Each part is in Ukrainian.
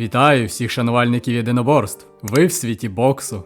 Вітаю всіх шанувальників єдиноборств. Ви в світі боксу.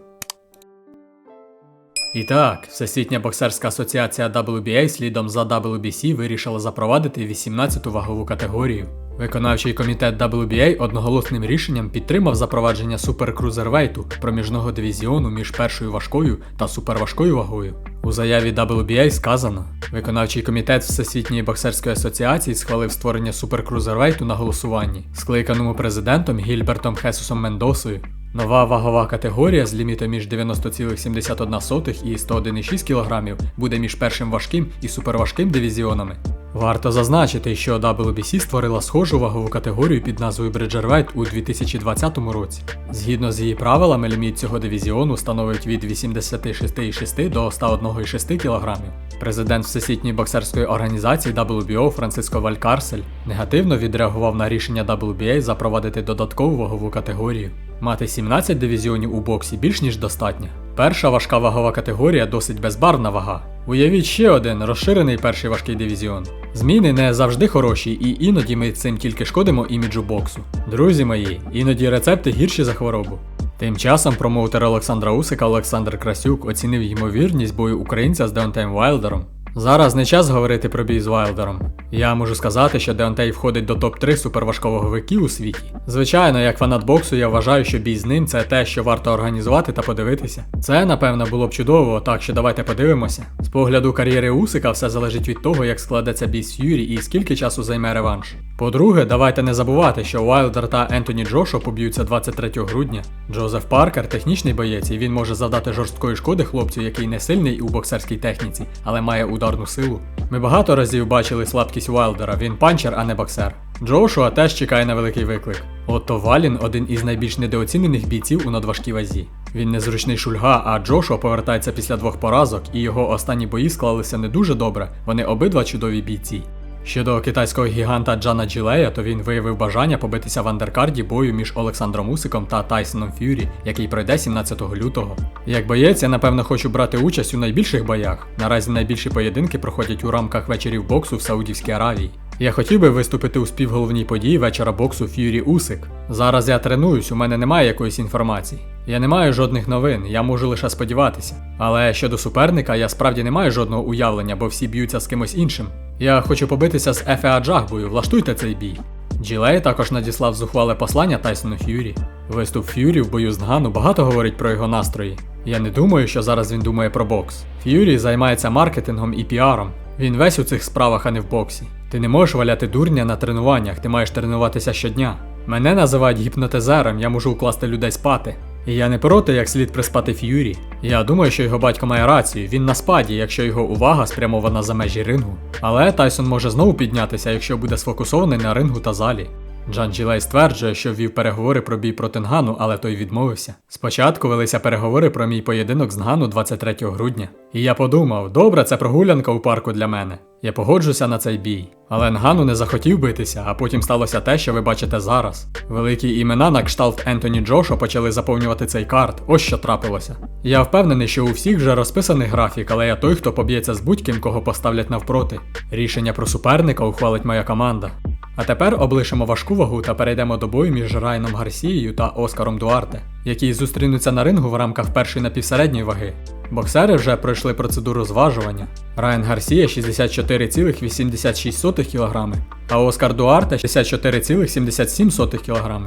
І так, Всесвітня боксерська асоціація WBA слідом за WBC вирішила запровадити 18-ту вагову категорію. Виконавчий комітет WBA одноголосним рішенням підтримав запровадження суперкрузервейту проміжного дивізіону між першою важкою та суперважкою вагою. У заяві WBA сказано: виконавчий комітет Всесвітньої боксерської асоціації схвалив створення суперкрузервейту на голосуванні, скликаному президентом Гільбертом Хесусом Мендосою. Нова вагова категорія з лімітом між 90,71 і 101,6 кг буде між першим важким і суперважким дивізіонами. Варто зазначити, що WBC створила схожу вагову категорію під назвою Bridgerweight у 2020 році. Згідно з її правилами, ліміт цього дивізіону становить від 86,6 до 101,6 кг. Президент Всесвітньої боксерської організації WBO Франциско Валькарсель негативно відреагував на рішення WBA запровадити додаткову вагову категорію. Мати 17 дивізіонів у боксі більш ніж достатньо. Перша важка вагова категорія досить безбарвна вага. Уявіть ще один розширений перший важкий дивізіон. Зміни не завжди хороші, і іноді ми цим тільки шкодимо іміджу боксу. Друзі мої, іноді рецепти гірші за хворобу. Тим часом промоутер Олександра Усика Олександр Красюк оцінив ймовірність бою українця з Деонтем Вайлдером. Зараз не час говорити про бій з Вайлдером. Я можу сказати, що Деонтей входить до топ-3 суперважковаговиків у світі. Звичайно, як фанат боксу, я вважаю, що бій з ним це те, що варто організувати та подивитися. Це, напевно, було б чудово, так що давайте подивимося. З погляду кар'єри Усика все залежить від того, як складеться бій з Юрі і скільки часу займе реванш. По-друге, давайте не забувати, що Уайлдер та Ентоні Джошо поб'ються 23 грудня. Джозеф Паркер технічний боєць, і він може завдати жорсткої шкоди хлопцю, який не сильний у боксерській техніці, але має ударну силу. Ми багато разів бачили слабкість Уайлдера, він панчер, а не боксер. Джошуа теж чекає на великий виклик. Отто Валін один із найбільш недооцінених бійців у надважкій вазі. Він незручний шульга, а Джошуа повертається після двох поразок, і його останні бої склалися не дуже добре. Вони обидва чудові бійці. Щодо китайського гіганта Джана Джилея, то він виявив бажання побитися в андеркарді бою між Олександром Усиком та Тайсоном Ф'юрі, який пройде 17 лютого. Як боєць, я напевно хочу брати участь у найбільших боях. Наразі найбільші поєдинки проходять у рамках вечорів боксу в Саудівській Аравії. Я хотів би виступити у співголовній події вечора боксу Ф'юрі Усик. Зараз я тренуюсь, у мене немає якоїсь інформації. Я не маю жодних новин, я можу лише сподіватися. Але щодо суперника, я справді не маю жодного уявлення, бо всі б'ються з кимось іншим. Я хочу побитися з Ефе Аджахбою, влаштуйте цей бій. Джилей також надіслав зухвале послання Тайсону Ф'юрі. Виступ Ф'юрі в бою з Нгану багато говорить про його настрої. Я не думаю, що зараз він думає про бокс. Ф'юрі займається маркетингом і піаром. Він весь у цих справах, а не в боксі. Ти не можеш валяти дурня на тренуваннях, ти маєш тренуватися щодня. Мене називають гіпнотизером, я можу укласти людей спати. Я не проти, як слід приспати Ф'юрі. Я думаю, що його батько має рацію, він на спаді, якщо його увага спрямована за межі рингу. Але Тайсон може знову піднятися, якщо буде сфокусований на рингу та залі. Джан Джилей стверджує, що ввів переговори про бій проти Нгану, але той відмовився. Спочатку велися переговори про мій поєдинок з Нгану 23 грудня. І я подумав, добре, це прогулянка у парку для мене. Я погоджуся на цей бій. Але Нгану не захотів битися, а потім сталося те, що ви бачите зараз. Великі імена на кшталт Ентоні Джошо почали заповнювати цей карт. Ось що трапилося. Я впевнений, що у всіх вже розписаний графік, але я той, хто поб'ється з будь-ким, кого поставлять навпроти. Рішення про суперника ухвалить моя команда. А тепер облишимо важку вагу та перейдемо до бою між Райном Гарсією та Оскаром Дуарте, які зустрінуться на рингу в рамках першої напівсередньої ваги. Боксери вже пройшли процедуру зважування. Райан Гарсія 64,86 кг, а Оскар Дуарте 64,77 кг.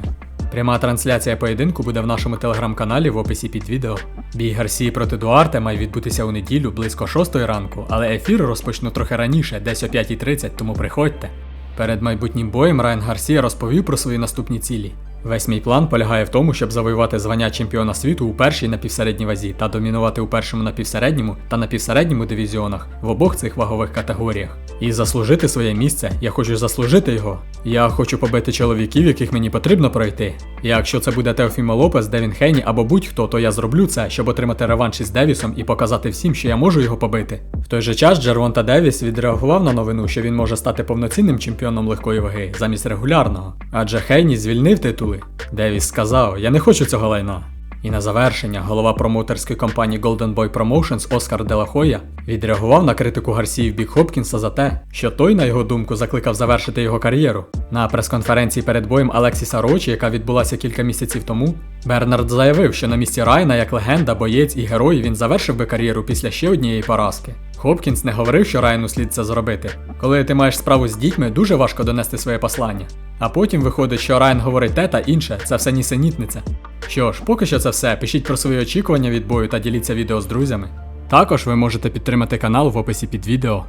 Пряма трансляція поєдинку буде в нашому телеграм-каналі в описі під відео. Бій Гарсії проти Дуарте має відбутися у неділю близько 6 ранку, але ефір розпочну трохи раніше, десь о 5.30, тому приходьте. Перед майбутнім боєм Райан Гарсія розповів про свої наступні цілі. Весь мій план полягає в тому, щоб завоювати звання чемпіона світу у першій напівсередній вазі та домінувати у першому напівсередньому та напівсередньому дивізіонах в обох цих вагових категоріях. І заслужити своє місце, я хочу заслужити його. Я хочу побити чоловіків, яких мені потрібно пройти. Якщо це буде Теофімо Лопес, Девін Хейні або будь-хто, то я зроблю це, щоб отримати реванш із Девісом і показати всім, що я можу його побити. В той же час Джервонта Девіс відреагував на новину, що він може стати повноцінним чемпіоном легкої ваги замість регулярного. Адже Хейні звільнив титули. Девіс сказав: Я не хочу цього лайна. І на завершення голова промоутерської компанії Golden Boy Promotions Оскар Делахоя відреагував на критику Гарсії в Бік Хопкінса за те, що той, на його думку, закликав завершити його кар'єру. На прес-конференції перед боєм Алексіса Рочі, яка відбулася кілька місяців тому, Бернард заявив, що на місці Райна як легенда, боєць і герой він завершив би кар'єру після ще однієї поразки. Хопкінс не говорив, що Райану слід це зробити. Коли ти маєш справу з дітьми, дуже важко донести своє послання. А потім виходить, що Райан говорить те та інше, це все нісенітниця. Що ж, поки що це все. Пишіть про свої очікування від бою та діліться відео з друзями. Також ви можете підтримати канал в описі під відео.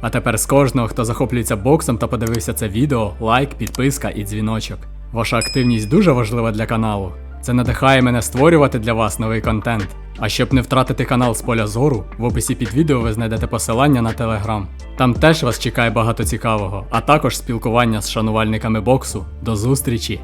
А тепер з кожного, хто захоплюється боксом та подивився це відео, лайк, підписка і дзвіночок. Ваша активність дуже важлива для каналу. Це надихає мене створювати для вас новий контент. А щоб не втратити канал з поля зору, в описі під відео ви знайдете посилання на телеграм. Там теж вас чекає багато цікавого, а також спілкування з шанувальниками боксу. До зустрічі!